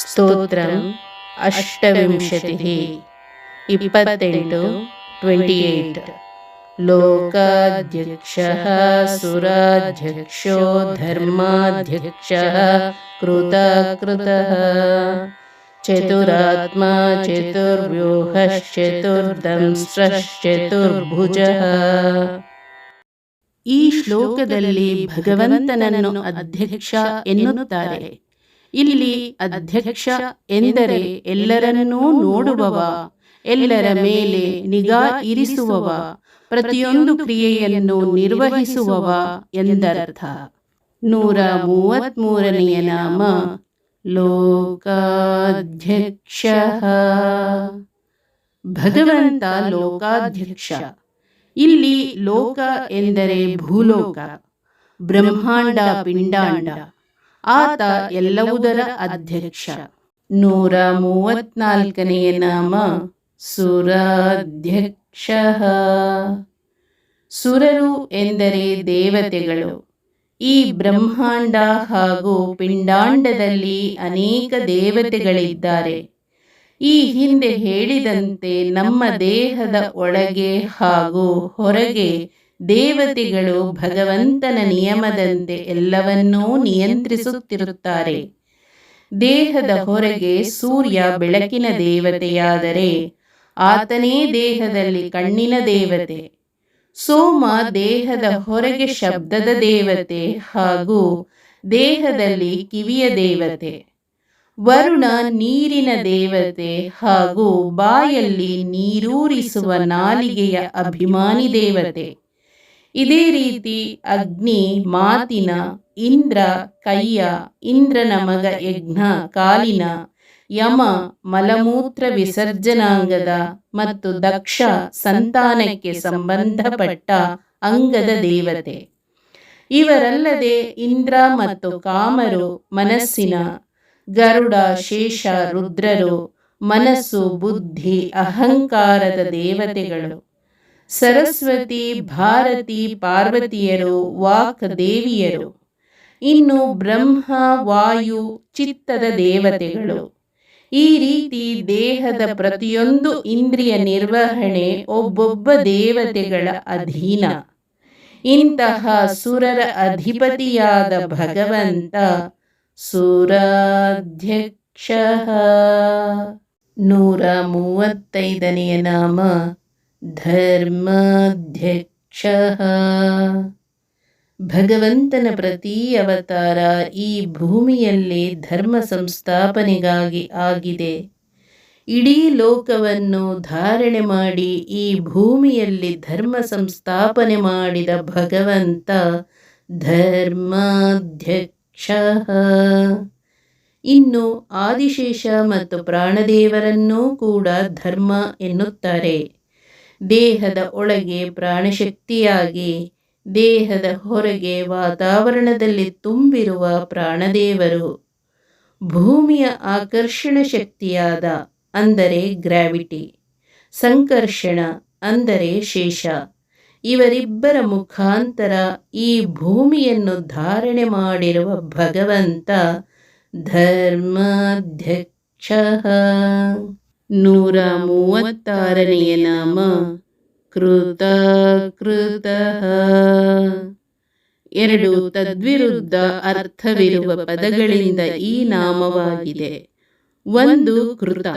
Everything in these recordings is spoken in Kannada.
ಸ್ತೋತ್ರಂ ಅಷ್ಟವಿಂಶತಿः ಇಪ್ಪತ್ತೆಂಟು ಟ್ವೆಂಟಿ ಏಯ್ಟ್ ಲೋಕಾಧ್ಯಕ್ಷಃ ಸುರಾಧ್ಯಕ್ಷೋ ಧರ್ಮಾಧ್ಯಕ್ಷಃ ಕೃತಕೃತಃ ಚತುರಾತ್ಮ ಚತುರ್ವ್ಯೂಹಶ್ಚತುರ್ದಂಸ್ರಶ್ಚತುರ್ಭುಜಃ ಈ ಶ್ಲೋಕದಲ್ಲಿ ಭಗವಂತನನ್ನು ಅಧ್ಯಕ್ಷ ಎನ್ನುತ್ತಾರೆ ಇಲ್ಲಿ ಅಧ್ಯಕ್ಷ ಎಂದರೆ ಎಲ್ಲರನ್ನೂ ನೋಡುವವ ಎಲ್ಲರ ಮೇಲೆ ನಿಗಾ ಇರಿಸುವವ ಪ್ರತಿಯೊಂದು ಕ್ರಿಯೆಯನ್ನು ನಿರ್ವಹಿಸುವವ ಎಂದರ್ಥ. ನೂರ ಮೂವತ್ಮೂರನೆಯ ನಾಮ ಲೋಕಾಧ್ಯಕ್ಷ. ಭಗವಂತ ಲೋಕಾಧ್ಯಕ್ಷ. ಇಲ್ಲಿ ಲೋಕ ಎಂದರೆ ಭೂಲೋಕ ಬ್ರಹ್ಮಾಂಡ ಪಿಂಡಾಂಡ. ಆತ ಎಲ್ಲವುದರ ಅಧ್ಯಕ್ಷ. ನೂರ ಮೂವತ್ನಾಲ್ಕನೆಯ ನಾಮ ಸುರಾಧ್ಯಕ್ಷ. ಸುರರು ಎಂದರೆ ದೇವತೆಗಳು. ಈ ಬ್ರಹ್ಮಾಂಡ ಹಾಗೂ ಪಿಂಡಾಂಡದಲ್ಲಿ ಅನೇಕ ದೇವತೆಗಳಿದ್ದಾರೆ. ಈ ಹಿಂದೆ ಹೇಳಿದಂತೆ ನಮ್ಮ ದೇಹದ ಒಳಗೆ ಹಾಗೂ ಹೊರಗೆ ದೇವತೆಗಳು ಭಗವಂತನ ನಿಯಮದಂತೆ ಎಲ್ಲವನ್ನೂ ನಿಯಂತ್ರಿಸುತ್ತಿರುತ್ತಾರೆ. ದೇಹದ ಹೊರಗೆ ಸೂರ್ಯ ಬೆಳಕಿನ ದೇವತೆಯಾದರೆ ಆತನೇ ದೇಹದಲ್ಲಿ ಕಣ್ಣಿನ ದೇವತೆ, ಸೋಮ ದೇಹದ ಹೊರಗೆ ಶಬ್ದದ ದೇವತೆ ಹಾಗೂ ದೇಹದಲ್ಲಿ ಕಿವಿಯ ದೇವತೆ, ವರುಣ ನೀರಿನ ದೇವತೆ ಹಾಗೂ ಬಾಯಲ್ಲಿ ನೀರೂರಿಸುವ ನಾಲಿಗೆಯ ಅಭಿಮಾನಿ ದೇವತೆ. ಇದೇ ರೀತಿ ಅಗ್ನಿ ಮಾತಿನ ಇಂದ್ರ ಕೈಯ ಇಂದ್ರನ ಮಗ ಯಜ್ಞ ಕಾಲಿನ ಯಮ ಮಲಮೂತ್ರ ವಿಸರ್ಜನಾಂಗದ ಮತ್ತು ದಕ್ಷ ಸಂತಾನಕ್ಕೆ ಸಂಬಂಧಪಟ್ಟ ಅಂಗದ ದೇವತೆ. ಇವರಲ್ಲದೆ ಇಂದ್ರ ಮತ್ತು ಕಾಮರು ಮನಸ್ಸಿನ ಗರುಡ, ಶೇಷ, ರುದ್ರರು ಮನಸ್ಸು, ಬುದ್ಧಿ, ಅಹಂಕಾರದ ದೇವತೆಗಳು. ಸರಸ್ವತಿ, ಭಾರತಿ, ಪಾರ್ವತಿಯರು, ವಾಕ್ ದೇವಿಯರು. ಇನ್ನು ಬ್ರಹ್ಮ, ವಾಯು, ಚಿತ್ತದ ದೇವತೆಗಳು. ಈ ರೀತಿ ದೇಹದ ಪ್ರತಿಯೊಂದು ಇಂದ್ರಿಯ ನಿರ್ವಹಣೆ ಒಬ್ಬೊಬ್ಬ ದೇವತೆಗಳ ಅಧೀನ. ಇಂತಹ ಸುರರ ಅಧಿಪತಿಯಾದ ಭಗವಂತ ಸುರಾಧ್ಯಕ್ಷ. ನೂರ ಮೂವತ್ತೈದನೆಯ ನಾಮ. ಧರ್ಮಾಧ್ಯಕ್ಷ ಭಗವಂತನ ಪ್ರತಿ ಅವತಾರ ಈ ಭೂಮಿಯಲ್ಲಿ ಧರ್ಮ ಸಂಸ್ಥಾಪನೆಗಾಗಿ ಆಗಿದೆ. ಇಡೀ ಲೋಕವನ್ನು ಧಾರಣೆ ಮಾಡಿ ಈ ಭೂಮಿಯಲ್ಲಿ ಧರ್ಮ ಸಂಸ್ಥಾಪನೆ ಮಾಡಿದ ಭಗವಂತ ಧರ್ಮಾಧ್ಯಕ್ಷ. ಇನ್ನು ಆದಿಶೇಷ ಮತ್ತು ಪ್ರಾಣದೇವರನ್ನೂ ಕೂಡ ಧರ್ಮ ಎನ್ನುತ್ತಾರೆ. ದೇಹದ ಒಳಗೆ ಪ್ರಾಣಶಕ್ತಿಯಾಗಿ, ದೇಹದ ಹೊರಗೆ ವಾತಾವರಣದಲ್ಲಿ ತುಂಬಿರುವ ಪ್ರಾಣದೇವರು. ಭೂಮಿಯ ಆಕರ್ಷಣ ಶಕ್ತಿಯಾದ, ಅಂದರೆ ಗ್ರಾವಿಟಿ. ಸಂಕರ್ಷಣ, ಅಂದರೆ ಶೇಷ. ಇವರಿಬ್ಬರ ಮುಖಾಂತರ ಈ ಭೂಮಿಯನ್ನು ಧಾರಣೆ ಮಾಡಿರುವ ಭಗವಂತ ಧರ್ಮಾಧ್ಯಕ್ಷ. ನೂರ ಮೂವತ್ತಾರನೆಯ ನಾಮ. ಕೃತ ಕೃತ. ಎರಡು ತದ್ವಿರುದ್ಧ ಅರ್ಥವಿರುವ ಪದಗಳಿಂದ ಈ ನಾಮವಾಗಿದೆ. ಒಂದು ಕೃತ,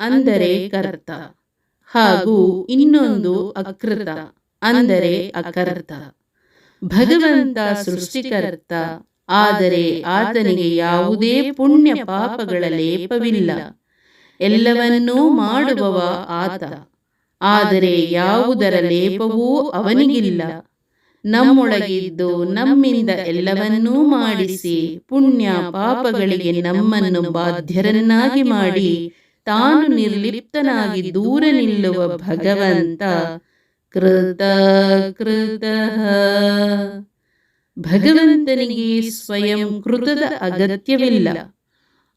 ಅಂದರೆ ಕರ್ತ. ಹಾಗೂ ಇನ್ನೊಂದು ಅಕೃತ, ಅಂದರೆ ಅಕರ್ತ. ಭಗವಂತ ಸೃಷ್ಟಿಕರ್ತ, ಆದರೆ ಆತನಿಗೆ ಯಾವುದೇ ಪುಣ್ಯ ಪಾಪಗಳ ಲೇಪವಿಲ್ಲ. ಎಲ್ಲವನ್ನೂ ಮಾಡುವವ ಆತ. ಆದರೆ ಯಾವುದರ ಲೇಪವೂ ಅವನಿಗಿಲ್ಲ. ನಮ್ಮೊಳಗಿದ್ದು ನಮ್ಮಿಂದ ಎಲ್ಲವನ್ನೂ ಮಾಡಿಸಿ ಪುಣ್ಯ ಪಾಪಗಳಿಗೆ ನಮ್ಮನ್ನು ಬಾಧ್ಯರನ್ನಾಗಿ ಮಾಡಿ, ತಾನು ನಿರ್ಲಿಪ್ತನಾಗಿ ದೂರ ನಿಲ್ಲುವ ಭಗವಂತ ಕೃತ ಕೃತ. ಭಗವಂತನಿಗೆ ಸ್ವಯಂ ಕೃತದ ಅಗತ್ಯವಿಲ್ಲ.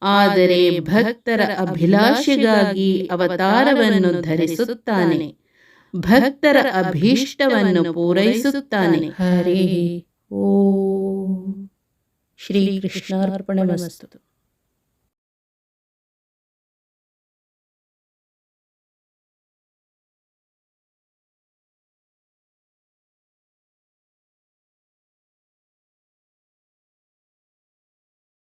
ಆದರೆ ಭಕ್ತರ ಅಭಿಲಾಷೆಗಾಗಿ ಅವತಾರವನ್ನು ಧರಿಸುತ್ತಾನೆ. ಭಕ್ತರ ಅಭೀಷ್ಟವನ್ನು ಪೂರೈಸುತ್ತಾನೆ. ಹರಿ ಓಂ. ಶ್ರೀಕೃಷ್ಣಾರ್ಪಣಮಸ್ತು